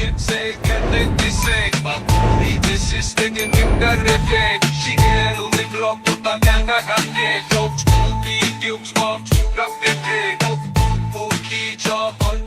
get say, get the say, but this is sticking in the refrain. She get a little rock, but I'm not gonna get Don't be you smart, rock the day, oh, key job on.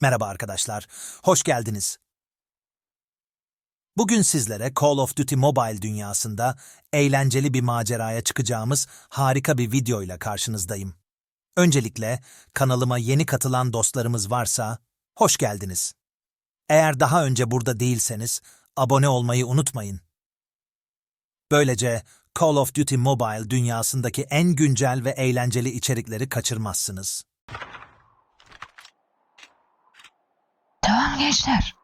Merhaba arkadaşlar, hoş geldiniz. Bugün sizlere Call of Duty Mobile dünyasında eğlenceli bir maceraya çıkacağımız harika bir videoyla karşınızdayım. Öncelikle kanalıma yeni katılan dostlarımız varsa hoş geldiniz. Eğer daha önce burada değilseniz abone olmayı unutmayın. Böylece Call of Duty Mobile dünyasındaki en güncel ve eğlenceli içerikleri kaçırmazsınız. Devam gençler.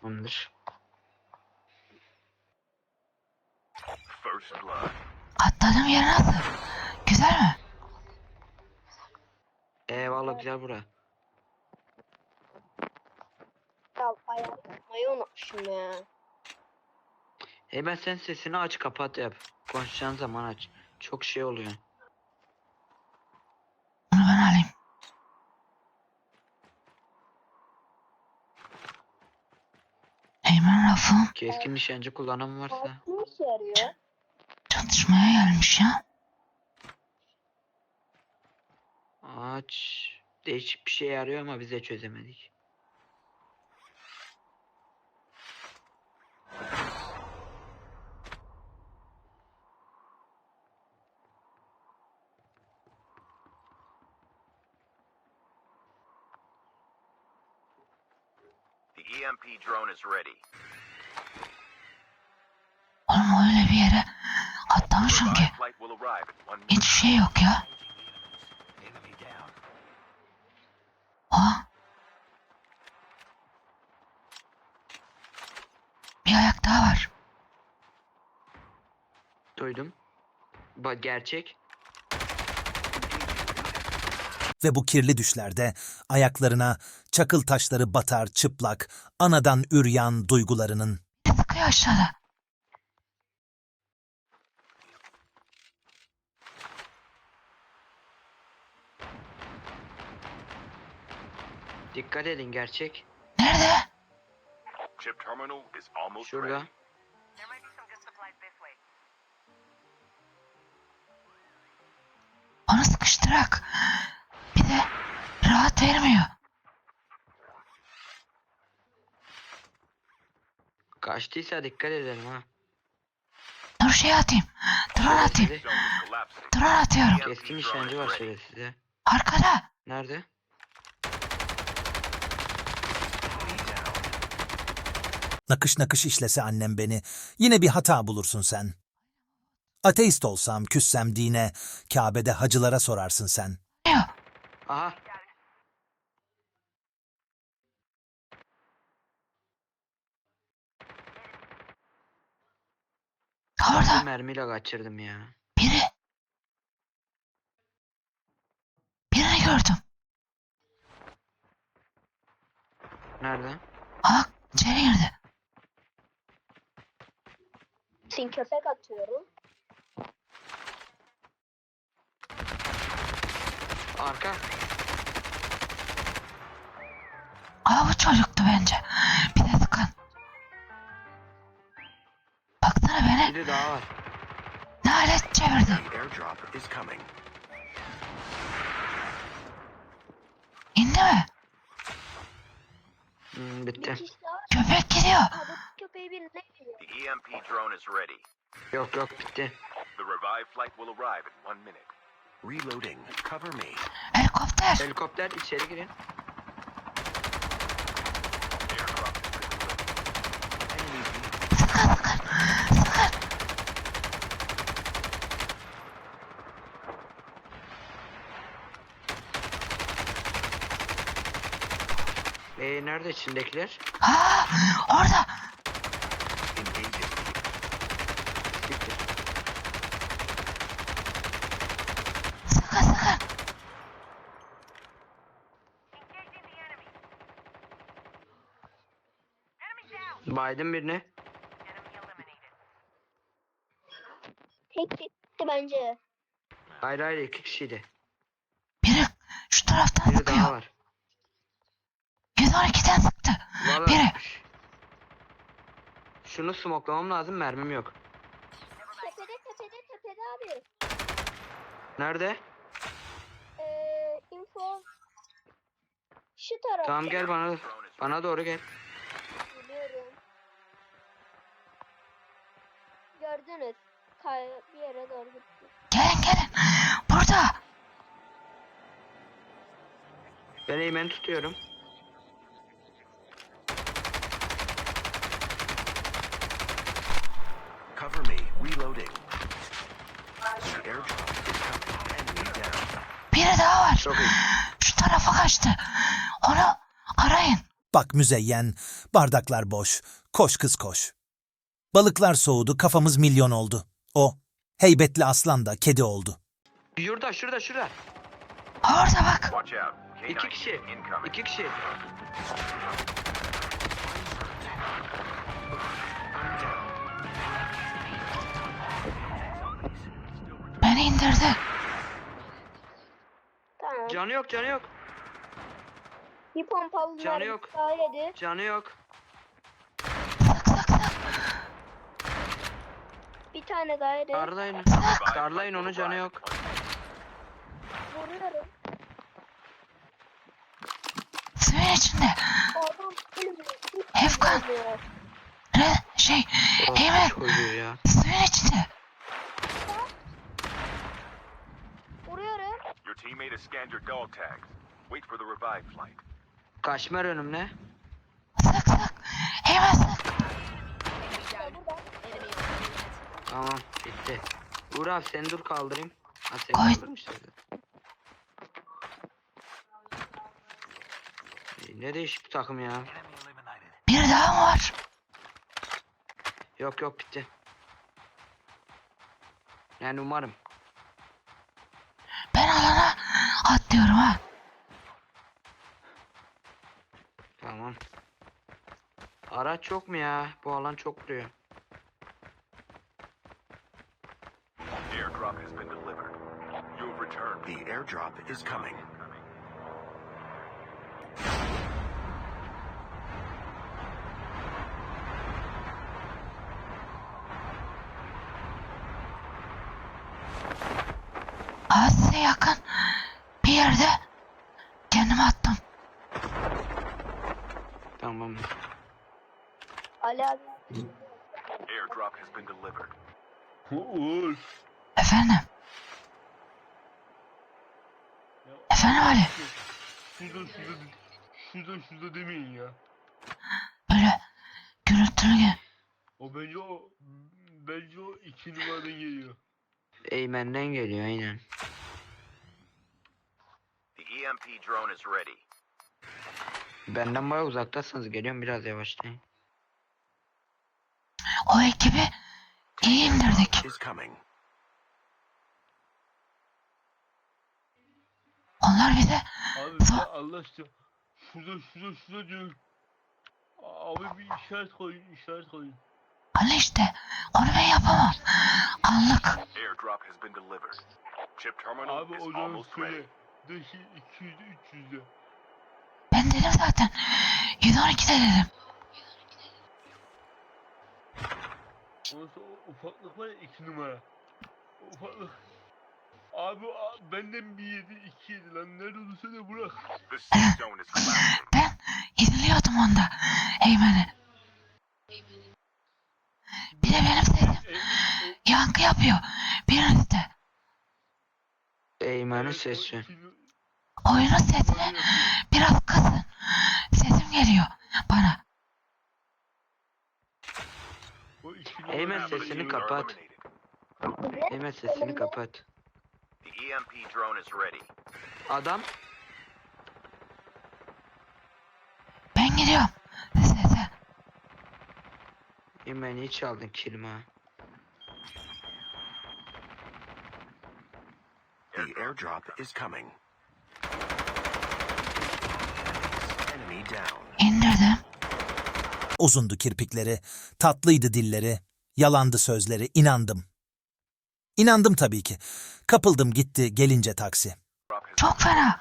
Tamamdır. Atladığım yer nasıl? Güzel mi? Eyvallah güzel bura. Ya ayarlamayı unutmuşum ya. Ben sen sesini aç kapat yap. Konuşacağın zaman aç. Çok şey oluyor. Bunu ben alayım. Eymen lafım Keskin nişancı kullanan varsa. Ne işe yarıyor? çatışmaya gelmiş ya. Aç. Değişik bir şey yarıyor ama biz de çözemedik. The EMP drone is ready. Oğlum öyle bir yere atlamışım ki. Revived flight will arrive in one minute. Hiçbir şey yok ya. Enemy down. Aa. Bir ayak daha var. Duydum. Bak gerçek. ve bu kirli düşlerde ayaklarına çakıl taşları batar çıplak, anadan üryan duygularının. Bir sıkıyor aşağıda. Dikkat edin gerçek. Nerede? Chip terminal is almost Şurada. Onu sıkıştırak. Bir de rahat vermiyor. Kaçtıysa dikkat edelim ha. Dur şey atayım. Drone atayım. Drone atıyorum. Keskin nişancı var şöyle size. Arkada. Nerede? Nakış nakış işlese annem beni, yine bir hata bulursun sen. Ateist olsam, küssem dine, Kabe'de hacılara sorarsın sen. Aha. Orada. mermiyle kaçırdım ya. Biri. Birini gördüm. Nerede? Aa içeri Sin köpek atıyorum. Arka. Aa bu çocuktu bence. Bir de sıkan. Baksana beni Biri daha var. ne alet çevirdi. İndi mi? Hmm, Bir bitti. Köpek gidiyor. Ha birine geliyor. The EMP drone is ready. Yok yok bitti. The revived flight will arrive in one minute. Reloading. Cover me. Helikopter. Helikopter içeri girin. Airdrop is Enemy. Ee, nerede içindekiler? Aa orada. engaging. Siktir. Sıkın sıkın. Biden birini. Tek gitti bence. Hayır hayır iki kişiydi. Biri şu taraftan Biri daha sıkıyor. var. 112'den sıktı. Valla. Biri. Şunu smoklamam lazım mermim yok. Tepede tepede tepede abi. Nerede? Ee, info. Şu taraf. Tamam gel bana bana doğru gel. Gördünüz. Kay bir yere doğru gitti. Gelin gelin. Burada. Ben eğmeni tutuyorum. Cover me. Reloading. Biri daha var. Çok iyi. Şu tarafa kaçtı. Onu arayın. Bak müzeyyen, bardaklar boş, koş kız koş. Balıklar soğudu, kafamız milyon oldu. O, heybetli aslan da kedi oldu. Şurada şurada şurada. Orada bak. Watch out. İki K9 kişi. İki kişi. Beni indirdi. Tamam. Canı yok canı yok. Bir pompalı Canı yok. daha yedi. Canı yok. Sık sık sık. Bir tane yedi. Darlayın. Darlayın onu canı yok. Vuruyorum. Suyun içinde. Efkan. Ne? Şey. Eymen. Suyun içinde. Vuruyorum. Your teammate has scanned your dog tags. Wait for the revive flight. Kaşmer önümle. Sık sık. Eymen sık. Tamam bitti. Uğur abi seni dur kaldırayım. Ha seni Koy. kaldırmışlar zaten. Ee, Ne değişik bir takım ya. Bir daha mı var? Yok yok bitti. Yani umarım. Ben alana atlıyorum ha. Tamam. Araç yok mu ya? Bu alan çok vuruyor. Airdrop has been delivered. You have returned. The airdrop is coming. Aa, size yakın. Bir yerde. Kendimi attım. Tamam. Ali abi. Airdrop has been delivered. Uğur. Efendim. Efendim Ali. Şurada şurada şurada şurada demeyin ya. Böyle gürültülü gel. O bence o bence o iki numaradan geliyor. Eymen'den geliyor aynen. The EMP drone is ready. Benden baya uzaktasınız. Geliyorum biraz yavaşlayın. O ekibi iyi indirdik. Is coming. Onlar bize Abi sen Allah aşkına şurada şurada şurada diyor. Abi bir işaret koyun işaret koyun. Ali işte. Onu ben yapamam. Anlık. Airdrop has been delivered. Chip terminal Abi is o zaman almost ready. De 200'de 300'de. Ben dedim zaten. 112'de dedim. Ondan sonra o ufaklık var ya 2 numara. O ufaklık. Abi a- benden bir yedi iki yedi lan nerede söyle bırak. Ben izliyordum onda. Eymen'i. Bir de benim sesim E, yankı yapıyor. Birinizde. Eymen'in evet, o sesi. Oyunun sesini yapıyor. biraz kısın. Sesim geliyor bana. O Eymen yapıyor. sesini kapat. Eymen sesini kapat. The EMP drone is ready. Adam Ben gidiyorum. Sese. Eymen iyi çaldın kilimi ha. The airdrop is coming. Enemy down. İndirdim. Uzundu kirpikleri, tatlıydı dilleri, yalandı sözleri, inandım. İnandım tabii ki. Kapıldım gitti gelince taksi. Çok fena.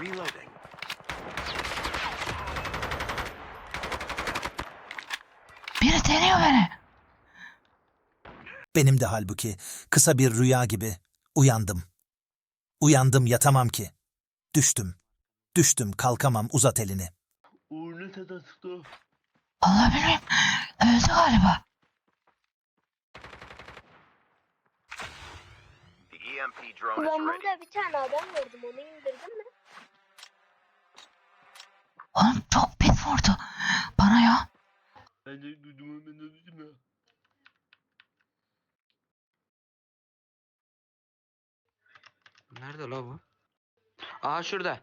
Reloading. Biri deniyor beni. Benim de halbuki kısa bir rüya gibi uyandım. Uyandım yatamam ki. Düştüm. Düştüm kalkamam uzat elini. Uğur ne? Vallahi bilmiyorum. Öldü galiba. The EMP drone Ben ready. burada bir tane adam gördüm. Onu indirdin mi? Oğlum çok pis vurdu. Bana ya. Ben de duydum ben de duydum ya. Nerede la bu? Aa şurada.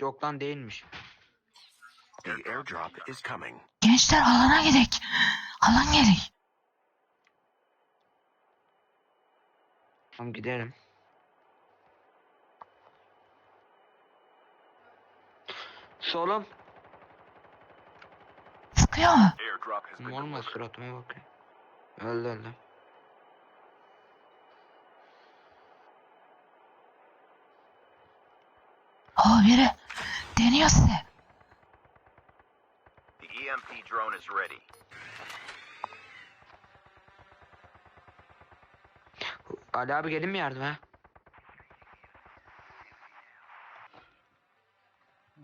Yok lan değilmiş. The airdrop is coming. Gençler alana gidek. Alan gelik. Tamam gidelim. Solum. Sıkıyor mu? Airdrop has been delivered. suratıma bakayım. Öldü öldü. O biri deniyor size. The EMP drone is ready. Ali abi gelin mi yardıma?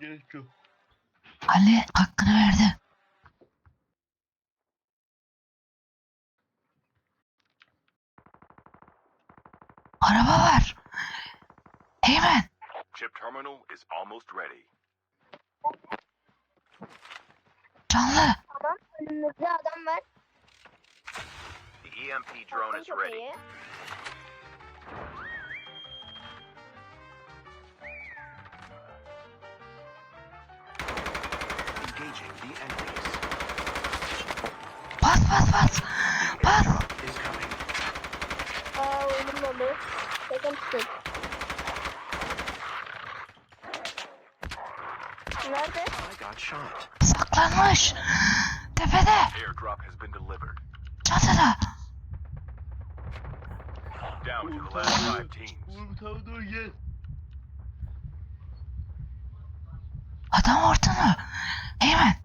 Gerek yok. Ali hakkını verdi. Is almost ready. Canlı. Tamam. Önümüzde adam var. The EMP drone is ready. köpeğe. Engaging the enemies. Bas bas bas. Bas. Is coming. Aa oynamadı. Bakın tutun. Bu tarafa doğru gel. Adam ortada. Eymen.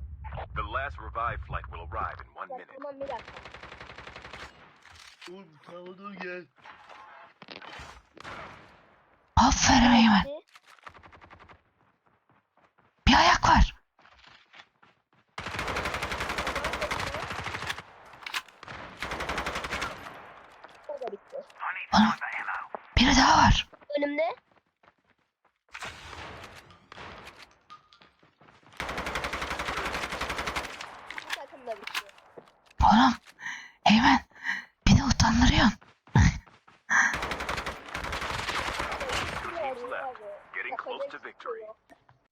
The last revived flight will arrive in one minute. tamam bir dakika. Gel. Aferin Eymen. Hadi. Bir ayak var. O da bitti. Onun biri daha var. Önümde. Bu takım da bitti. Oğlum. Eymen. De utandırıyorsun.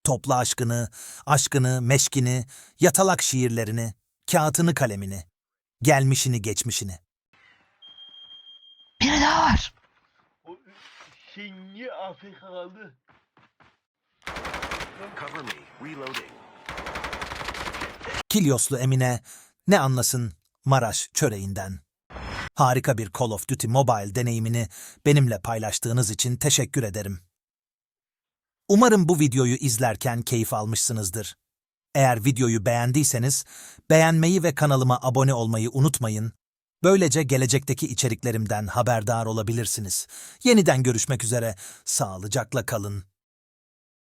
Topla aşkını, aşkını, meşkini, yatalak şiirlerini, kağıtını kalemini, gelmişini geçmişini. Biri daha var. O niye AFK kaldı? Cover me. Reloading. Kilyoslu Emine ne anlasın Maraş çöreğinden. Harika bir Call of Duty Mobile deneyimini benimle paylaştığınız için teşekkür ederim. Umarım bu videoyu izlerken keyif almışsınızdır. Eğer videoyu beğendiyseniz beğenmeyi ve kanalıma abone olmayı unutmayın. Böylece gelecekteki içeriklerimden haberdar olabilirsiniz. Yeniden görüşmek üzere. Sağlıcakla kalın.